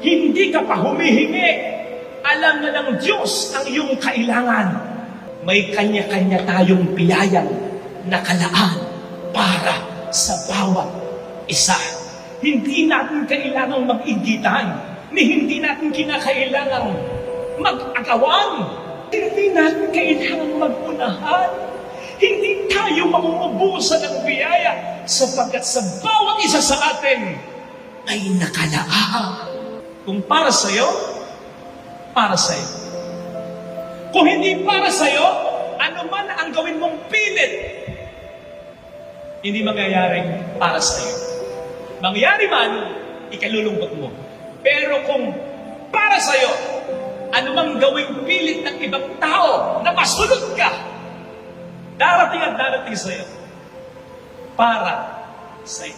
hindi ka pa humihingi, alam na ng Diyos ang iyong kailangan. May kanya-kanya tayong biyayang nakalaan para sa bawat isa. Hindi natin kailangang mag-igitan, ni hindi natin kinakailangang mag-agawan, hindi natin kailangang mag-unahan. Hindi tayo mamumubusan ng biyaya sapagkat sa bawat isa sa atin ay nakalaan. Kung para sa'yo, para sa'yo. Kung hindi para sa'yo, ano man ang gawin mong pilit, hindi mangyayaring para sa'yo. Mangyari man, ikalulungkot mo. Pero kung para sa'yo, ano mang gawing pilit ng ibang tao na masunod ka, darating at darating sa'yo para sa'yo.